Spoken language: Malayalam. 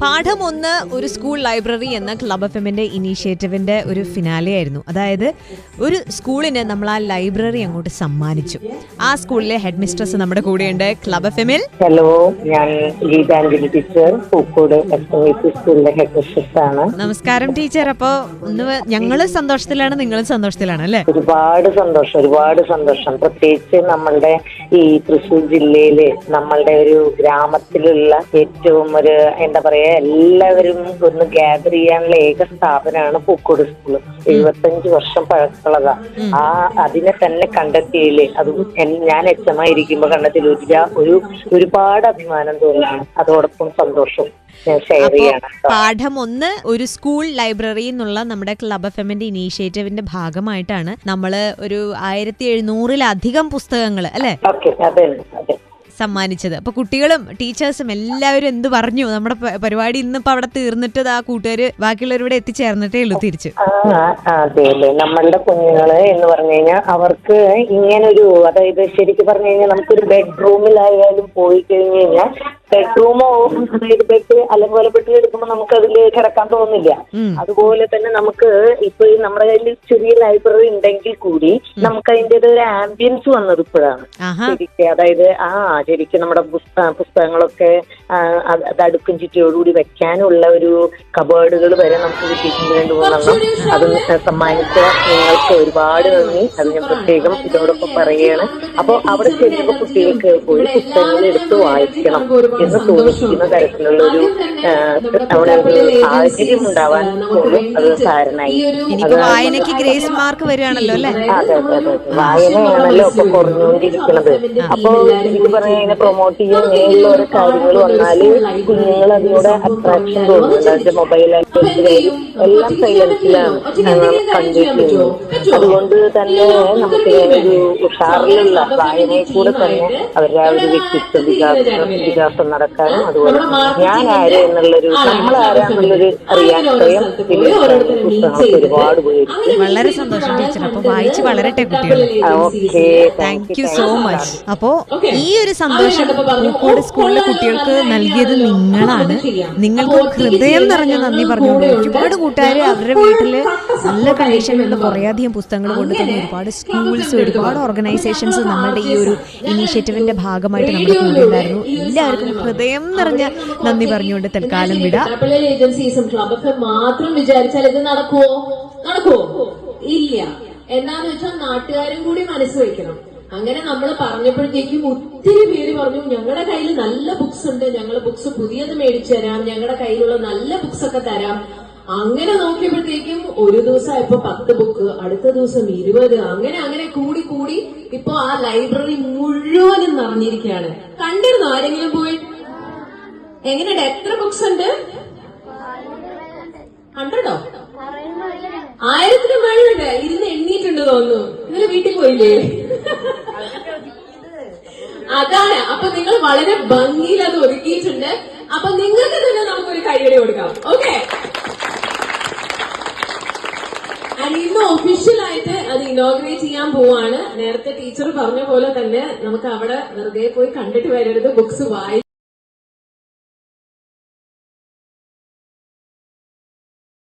പാഠം ഒന്ന് ഒരു സ്കൂൾ ലൈബ്രറി എന്ന ക്ലബ് എഫ് എമ്മിന്റെ ഇനീഷ്യേറ്റീവിന്റെ ഒരു ഫിനാലെ ആയിരുന്നു. അതായത് ഒരു സ്കൂളിന് നമ്മൾ ആ ലൈബ്രറി അങ്ങോട്ട് സമ്മാനിച്ചു. ആ സ്കൂളിലെ ഹെഡ് മിസ്ട്രസ് നമ്മുടെ കൂടെയുണ്ട് ക്ലബ് എഫ് എമ്മിൽ ഹലോ ഞാൻ ഗീതാഞ്ജലി ടീച്ചർ പൂക്കോട് സ്കൂളിലെ ഹെഡ് മിസ്ട്രസ് ആണ്. നമസ്കാരം ടീച്ചർ. അപ്പോ ഒന്ന് ഞങ്ങൾ സന്തോഷത്തിലാണ് നിങ്ങളും സന്തോഷത്തിലാണ് അല്ലേ? ഒരുപാട് സന്തോഷം ഒരുപാട് സന്തോഷം. പ്രത്യേകിച്ച് നമ്മളുടെ ഈ തൃശ്ശൂർ ജില്ലയിലെ നമ്മളുടെ ഒരു ഗ്രാമത്തിലുള്ള ഏറ്റവും ഒരു എന്താ പറയാ എല്ലാവരും ഒന്ന് ഗ്യാദർ ചെയ്യാനുള്ള ഏക സ്ഥാപനമാണ് പൂക്കോട് സ്കൂൾ എഴുപത്തഞ്ച് വർഷം പഴക്കമുള്ളതാ. ആ അതിനെ തന്നെ കണ്ടെത്തിയില്ലേ. അതും ഞാൻ എച്ച് എം ആയിരിക്കുമ്പോ ഒരു ഒരു ഒരുപാട് അഭിമാനം തോന്നുന്നു. അതോടൊപ്പം സന്തോഷം പാഠം ഒന്ന് ഒരു സ്കൂൾ ലൈബ്രറി എന്നുള്ള നമ്മുടെ ക്ലബ് എഫ് എമ്മിന്റെ ഇനീഷ്യേറ്റീവിന്റെ ഭാഗമായിട്ടാണ് നമ്മൾ ഒരു ആയിരത്തി എഴുന്നൂറിലധികം പുസ്തകങ്ങൾ അല്ലെ? ഓക്കെ അതെ അതെ സമ്മാനിച്ചത്. അപ്പോൾ കുട്ടികളും ടീച്ചേഴ്സും എല്ലാവരും എന്ത് പറഞ്ഞു? നമ്മുടെ പരിപാടി ഇന്നിപ്പോ അവിടെ തീർന്നിട്ട് ആ കൂട്ടുകാര് ബാക്കിയുള്ളവരിവിടെ എത്തിച്ചേർന്നിട്ടേ ഉള്ളൂ തിരിച്ച്. ആ ആ, അതെ നമ്മളുടെ കുഞ്ഞുങ്ങൾ എന്ന് പറഞ്ഞു കഴിഞ്ഞാൽ അവർക്ക് ഇങ്ങനൊരു അതായത് ശരിക്കും പറഞ്ഞു കഴിഞ്ഞാൽ നമുക്കൊരു ബെഡ്റൂമിലായാലും പോയി കഴിഞ്ഞു കഴിഞ്ഞാൽ ബെഡ്റൂമോ അതായത് ബെഡ് അല്ലെങ്കിൽ ബെഡ് എടുക്കുമ്പോൾ നമുക്ക് അതിൽ കിടക്കാൻ തോന്നില്ല അതുപോലെ തന്നെ നമുക്ക് ഇപ്പൊ ഈ നമ്മുടെ കയ്യിൽ ചെറിയ ലൈബ്രറി ഉണ്ടെങ്കിൽ കൂടി നമുക്ക് അതിന്റെ ഒരു ആംബിയൻസ് വന്നത് ഇപ്പോഴാണ്. ശരിക്കും അതായത് ആ ശരിക്കും നമ്മുടെ പുസ്ത- പുസ്തകങ്ങളൊക്കെ അത് അത് അടുക്കും ചുറ്റിയോടുകൂടി വെക്കാനുള്ള ഒരു കബേർഡുകൾ വരെ നമുക്ക് കിട്ടിയിട്ടുണ്ട് രണ്ട് മൂന്നെണ്ണം അത് സമ്മാനിച്ച നിങ്ങൾക്ക് ഒരുപാട് നന്ദി. അത് ഞാൻ പ്രത്യേകം ഇതോടൊപ്പം പറയുകയാണ്. അപ്പോൾ അവിടെ ചെല്ലുമ്പോൾ കുട്ടികൾക്ക് പോയി പുസ്തകങ്ങൾ എടുത്ത് വായിക്കണം. എന്ന് തോന്നിക്കുന്ന തരത്തിലുള്ള ഒരു അവിടെ ഒരു സാഹചര്യം ഉണ്ടാവാൻ പോലും അത് കാരണമായി വായനയ്ക്ക് ഗ്രേസ് മാർക്ക് വരികയാണല്ലോ അല്ലേ? അതെ അതെ അതെ. വായനയാണല്ലോ ഇപ്പൊ കുറഞ്ഞുകൊണ്ടിരിക്കുന്നത്. അപ്പൊ ഇത് പറഞ്ഞ പ്രൊമോട്ട് ചെയ്യാൻ ഇങ്ങനെയുള്ള ഓരോ കാര്യങ്ങൾ വന്നാൽ കുഞ്ഞുങ്ങൾ അതിനോട് അട്രാക്ഷൻ തോന്നുന്നുണ്ട് അതിന്റെ മൊബൈൽ എല്ലാം സൈലൻസിലാണ് കണ്ടിട്ടുള്ളത് അതുകൊണ്ട് തന്നെ നമുക്ക് ഒരു ഉഷാറിലുള്ള വായനയിൽ കൂടെ തന്നെ അവരുടെ ആ ഒരു വ്യക്തിത്വ വികാസം വികാസം നടക്കാനും അതുപോലെ ഞാൻ ആര് എന്നുള്ളൊരു നമ്മൾ ആരാന്നുള്ളൊരു അറിയാൻ സ്വയം ഒരുപാട് വളരെ സന്തോഷം ടീച്ചർ അപ്പൊ വായിച്ച് വളരട്ടെ കുട്ടികൾ okay thank you so much അപ്പോ ഈ ഒരു സന്തോഷം പൂക്കോട് സ്കൂളിലെ കുട്ടികൾക്ക് നൽകിയത് നിങ്ങളാണ്. നിങ്ങൾക്ക് ഹൃദയം നിറഞ്ഞ നന്ദി പറഞ്ഞു ഒരുപാട് കൂട്ടുകാർ അവരുടെ വീട്ടിൽ നല്ല കണ്ടീഷനിലുള്ള കുറേയധികം പുസ്തകങ്ങൾ കൊണ്ട് തന്നെ ഒരുപാട് സ്കൂൾസ് ഒരുപാട് ഓർഗനൈസേഷൻസ് നമ്മുടെ ഈ ഒരു ഇനീഷ്യേറ്റീവിന്റെ ഭാഗമായിട്ട് നമ്മൾ കൂടെ ഉണ്ടായിരുന്നു എല്ലാവർക്കും ഹൃദയം നിറഞ്ഞ നന്ദി പറഞ്ഞുകൊണ്ട് തൽക്കാലം വിടാം. മെട്രോപൊളിറ്റൻ ഏജൻസീസും ക്ലബൊക്കെ മാത്രം വിചാരിച്ചാൽ ഇത് നടക്കുവോ? നടക്കുവോ? ഇല്ല. എന്നാന്ന് വെച്ചാൽ നാട്ടുകാരും കൂടി മനസ്സ് വെക്കണം. അങ്ങനെ നമ്മൾ പറഞ്ഞപ്പോഴത്തേക്കും ഒത്തിരി പേര് പറഞ്ഞു ഞങ്ങളുടെ കയ്യിൽ നല്ല ബുക്സ് ഉണ്ട്. ഞങ്ങൾ ബുക്സ് പുതിയത് മേടിച്ചു തരാം. ഞങ്ങളുടെ കയ്യിലുള്ള നല്ല ബുക്സ് ഒക്കെ തരാം. അങ്ങനെ നോക്കിയപ്പോഴത്തേക്കും ഒരു ദിവസം ഇപ്പൊ പത്ത് ബുക്ക് അടുത്ത ദിവസം ഇരുപത്. അങ്ങനെ അങ്ങനെ കൂടി കൂടി ഇപ്പൊ ആ ലൈബ്രറി മുഴുവനും നിറഞ്ഞിരിക്കുകയാണ്. കണ്ടിരുന്നു? ആരെങ്കിലും പോയി എങ്ങനെയുണ്ട് എത്ര ബുക്സ് ഉണ്ട്? ഹൺഡ്രഡോ ആയിരത്തിന് മേളിലുണ്ട്. ഇരുന്ന് എണ്ണീട്ടുണ്ട് തോന്നുന്നു. ഇന്നലെ വീട്ടിൽ പോയില്ലേ? അതാണ്. അപ്പൊ നിങ്ങൾ വളരെ ഭംഗിയിൽ അത് ഒരുക്കിയിട്ടുണ്ട്. അപ്പൊ നിങ്ങൾക്ക് തന്നെ നമുക്കൊരു കൈയടി കൊടുക്കാം. ഓക്കെ ഇന്ന് ഒഫീഷ്യൽ ആയിട്ട് അത് ഇനോഗ്രേറ്റ് ചെയ്യാൻ പോവാണ്. നേരത്തെ ടീച്ചർ പറഞ്ഞ പോലെ തന്നെ നമുക്ക് അവിടെ വെറുതെ പോയി കണ്ടിട്ട് വരരുത്. ബുക്സ് വായി